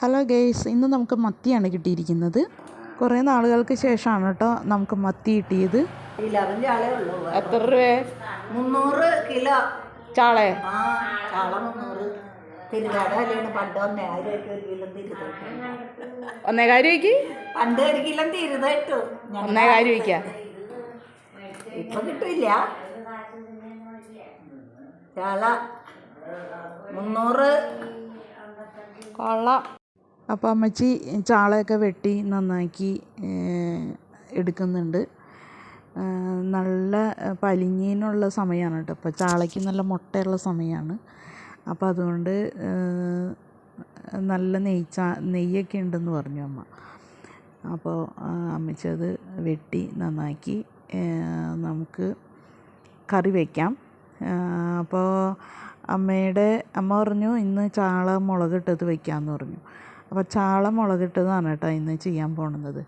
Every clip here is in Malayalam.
ഹലോ ഗെയ്സ് ഇന്ന് നമുക്ക് മത്തിയാണ് കിട്ടിയിരിക്കുന്നത്. കുറേ നാളുകൾക്ക് ശേഷമാണ് കേട്ടോ നമുക്ക് മത്തി കിട്ടിയത്. എത്ര രൂപ മുന്നൂറ് കിലോ. ചാളെ? ആ ചാള മുന്നൂറ്. തിരുവാട അല്ലാണ് പണ്ട് ഒന്നേകാരം ഒരു കിലോ തിരുത ഒന്നേകാൽ രൂപയ്ക്ക്? പണ്ട് ഒരു കിലോ തിരുത ഇട്ടു ഒന്നേകാൽ രൂപയ്ക്കാ? ഇപ്പൊ കിട്ടില്ല ചാള മുന്നൂറ്. കൊള്ളാം. അപ്പോൾ അമ്മച്ചി ചാളയൊക്കെ വെട്ടി നന്നാക്കി എടുക്കുന്നുണ്ട്. നല്ല പലിഞ്ഞീനുള്ള സമയമാണ് കേട്ടോ. ഇപ്പോൾ ചാളയ്ക്ക് നല്ല മുട്ടയുള്ള സമയമാണ് അപ്പോൾ അതുകൊണ്ട് നല്ല നെയ്ച്ച നെയ്യൊക്കെ ഉണ്ടെന്ന് പറഞ്ഞു അമ്മ. അപ്പോൾ അമ്മച്ചി അത് വെട്ടി നന്നാക്കി നമുക്ക് കറി വയ്ക്കാം അപ്പോൾ അമ്മയുടെ അമ്മ പറഞ്ഞു ഇന്ന് ചാള മുളകിട്ടത് വയ്ക്കാമെന്ന് പറഞ്ഞു. അപ്പോൾ ചാള മുളകിട്ടതാണ് കേട്ടോ ഇന്ന് ചെയ്യാൻ പോണത്.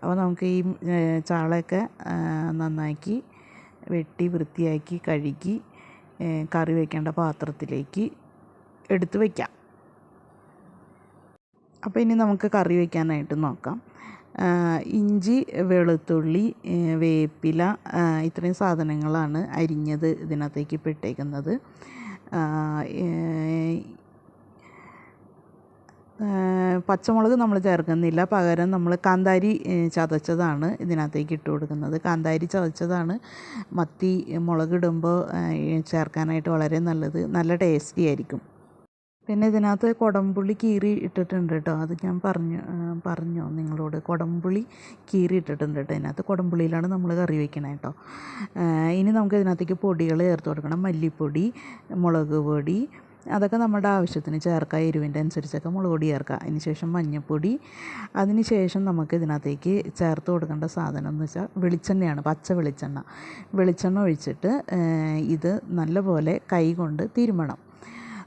അപ്പോൾ നമുക്ക് ഈ ചാളയൊക്കെ നന്നാക്കി വെട്ടി വൃത്തിയാക്കി കഴുകി കറി വയ്ക്കേണ്ട പാത്രത്തിലേക്ക് എടുത്ത് വയ്ക്കാം അപ്പോൾ ഇനി നമുക്ക് കറി വയ്ക്കാനായിട്ട് നോക്കാം. ഇഞ്ചി വെളുത്തുള്ളി വേപ്പില ഇത്രയും സാധനങ്ങളാണ് അരിഞ്ഞത് ഇതിനകത്തേക്ക് ഇപ്പോൾ ഇട്ടേക്കുന്നത് പച്ചമുളക് നമ്മൾ ചേർക്കുന്നില്ല. പകരം നമ്മൾ കാന്താരി ചതച്ചതാണ് ഇതിനകത്തേക്ക് ഇട്ട് കൊടുക്കുന്നത്. കാന്താരി ചതച്ചതാണ് മത്തി മുളകിടുമ്പോൾ ചേർക്കാനായിട്ട് വളരെ നല്ലത്. നല്ല ടേസ്റ്റി ആയിരിക്കും. പിന്നെ ഇതിനകത്ത് കുടംപുളി കീറി ഇട്ടിട്ടുണ്ട് കേട്ടോ. അത് ഞാൻ പറഞ്ഞു പറഞ്ഞു നിങ്ങളോട്? കുടംപുളി കീറി ഇട്ടിട്ടുണ്ട് കേട്ടോ ഇതിനകത്ത്. കുടംപുളിയിലാണ് നമ്മൾ കറി വയ്ക്കണത് കേട്ടോ. ഇനി നമുക്ക് ഇതിനകത്തേക്ക് പൊടികൾ ചേർത്ത് കൊടുക്കണം. മല്ലിപ്പൊടി മുളക് പൊടി അതൊക്കെ നമ്മുടെ ആവശ്യത്തിന് ചേർക്കാം എരിവിന്റെ അനുസരിച്ചൊക്കെ മുളക് പൊടി ചേർക്കാം അതിന് ശേഷം മഞ്ഞൾപ്പൊടി അതിന് ശേഷം നമുക്ക് ഇതിനകത്തേക്ക് ചേർത്ത് കൊടുക്കേണ്ട സാധനം എന്ന് വെച്ചാൽ വെളിച്ചെണ്ണയാണ് പച്ച വെളിച്ചെണ്ണ. വെളിച്ചെണ്ണ ഒഴിച്ചിട്ട് ഇത് നല്ലപോലെ കൈകൊണ്ട് തിരുമണം.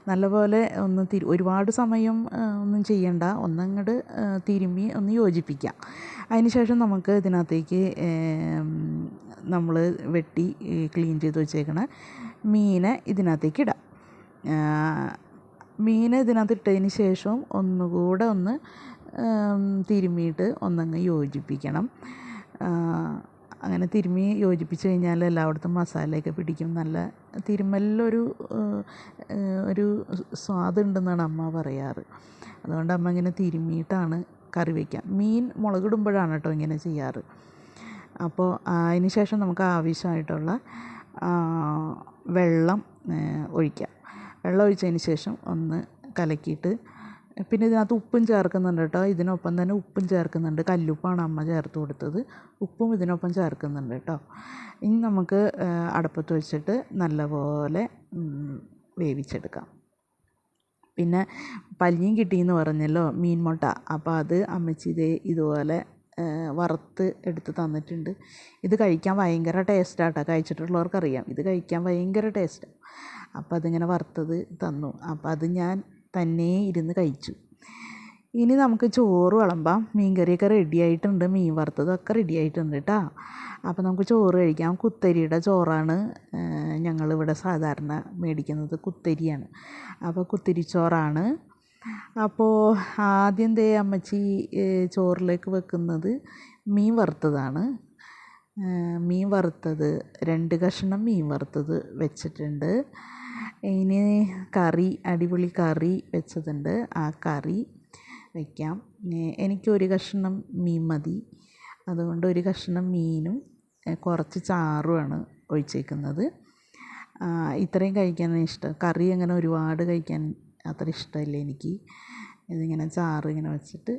നല്ലപോലെ ഒന്ന് തിരി ഒരുപാട് സമയം ഒന്നും ചെയ്യണ്ട. ഒന്നങ്ങോട്ട് തിരുമ്മി ഒന്ന് യോജിപ്പിക്കാം. അതിനുശേഷം നമുക്ക് ഇതിനകത്തേക്ക് നമ്മൾ വെട്ടി ക്ലീൻ ചെയ്ത് വെച്ചേക്കണ മീനെ ഇതിനകത്തേക്ക് ഇടാം. മീൻ ഇതിനകത്ത് ഇട്ടതിന് ശേഷം ഒന്നുകൂടെ ഒന്ന് തിരുമ്മിയിട്ട് ഒന്നങ്ങ് യോജിപ്പിക്കണം. അങ്ങനെ തിരുമ്മി യോജിപ്പിച്ച് കഴിഞ്ഞാൽ എല്ലായിടത്തും മസാലയൊക്കെ പിടിക്കും. നല്ല തിരുമ്മലിലൊരു ഒരു സ്വാദുണ്ടെന്നാണ് അമ്മ പറയാറ്. അതുകൊണ്ട് അമ്മ ഇങ്ങനെ തിരുമ്മിയിട്ടാണ് കറി വയ്ക്കുക മീൻ മുളകിടുമ്പോഴാണ് കേട്ടോ ഇങ്ങനെ ചെയ്യാറ്. അപ്പോൾ അതിന് ശേഷം നമുക്ക് ആവശ്യമായിട്ടുള്ള വെള്ളം ഒഴിക്കാം. വെള്ളം ഒഴിച്ചതിന് ശേഷം ഒന്ന് കലക്കിയിട്ട് പിന്നെ ഇതിനകത്ത് ഉപ്പും ചേർക്കുന്നുണ്ട് കേട്ടോ. ഇതിനൊപ്പം തന്നെ ഉപ്പും ചേർക്കുന്നുണ്ട്. കല്ലുപ്പാണ് അമ്മ ചേർത്ത് കൊടുത്തത്. ഉപ്പും ഇതിനൊപ്പം ചേർക്കുന്നുണ്ട് കേട്ടോ. ഇനി നമുക്ക് അടുപ്പത്ത് വെച്ചിട്ട് നല്ലപോലെ വേവിച്ചെടുക്കാം. പിന്നെ പല്ലിയും കിട്ടിയെന്ന് പറഞ്ഞല്ലോ മീൻ മുട്ട അപ്പോൾ അത് അമ്മച്ചി ഇതേ ഇതുപോലെ വറുത്ത് എടുത്ത് തന്നിട്ടുണ്ട്. ഇത് കഴിക്കാൻ ഭയങ്കര ടേസ്റ്റാട്ടോ. കഴിച്ചിട്ടുള്ളവർക്കറിയാം. ഇത് കഴിക്കാൻ ഭയങ്കര ടേസ്റ്റാണ് അപ്പോൾ അതിങ്ങനെ വറുത്തത് തന്നു. അപ്പം അത് ഞാൻ തന്നെ ഇരുന്ന് കഴിച്ചു. ഇനി നമുക്ക് ചോറ് വിളമ്പാം. മീൻ കറിയൊക്കെ റെഡി ആയിട്ടുണ്ട്. മീൻ വറുത്തതൊക്കെ റെഡി ആയിട്ടുണ്ട് കേട്ടോ അപ്പോൾ നമുക്ക് ചോറ് കഴിക്കാം. കുത്തരിയുടെ ചോറാണ് ഞങ്ങളിവിടെ സാധാരണ മേടിക്കുന്നത് കുത്തരിയാണ്. അപ്പോൾ കുത്തിരി ചോറാണ്. അപ്പോൾ ആദ്യം ദേ അമ്മച്ചി ചോറിലേക്ക് വെക്കുന്നത് മീൻ വറുത്തതാണ്. മീൻ വറുത്തത് രണ്ട് കഷ്ണം മീൻ വറുത്തത് വെച്ചിട്ടുണ്ട്. ഇനി കറി അടിപൊളി കറി വെച്ചതുണ്ട്. ആ കറി വയ്ക്കാം എനിക്ക് എനിക്കൊരു കഷ്ണം മീൻ മതി. അതുകൊണ്ട് ഒരു കഷ്ണം മീനും കുറച്ച് ചാറുമാണ് ഒഴിച്ചേക്കുന്നത്. ഇത്രയും കഴിക്കാനാണ് ഇഷ്ടം കറി അങ്ങനെ ഒരുപാട് കഴിക്കാൻ അത്ര ഇഷ്ടമല്ല എനിക്ക്. ഇതിങ്ങനെ ചാറ് ഇങ്ങനെ വെച്ചിട്ട്.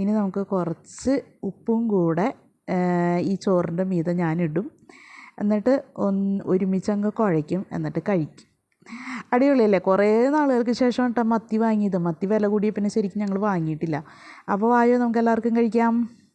ഇനി നമുക്ക് കുറച്ച് ഉപ്പും കൂടെ ഈ ചോറിന്റെ മീതെ ഞാനിടും. എന്നിട്ട് ഒന്ന് ഒരുമിച്ചങ്ങ് കുഴയ്ക്കും. എന്നിട്ട് കഴിക്കും. അടിപൊളിയല്ലേ? കുറേ നാളുകൾക്ക് ശേഷം കേട്ടോ മത്തി വാങ്ങിയത്. മത്തി വില കൂടിയ പിന്നെ ശരിക്കും ഞങ്ങൾ വാങ്ങിയിട്ടില്ല. അപ്പോൾ വായോ? നമുക്ക് എല്ലാവർക്കും കഴിക്കാം.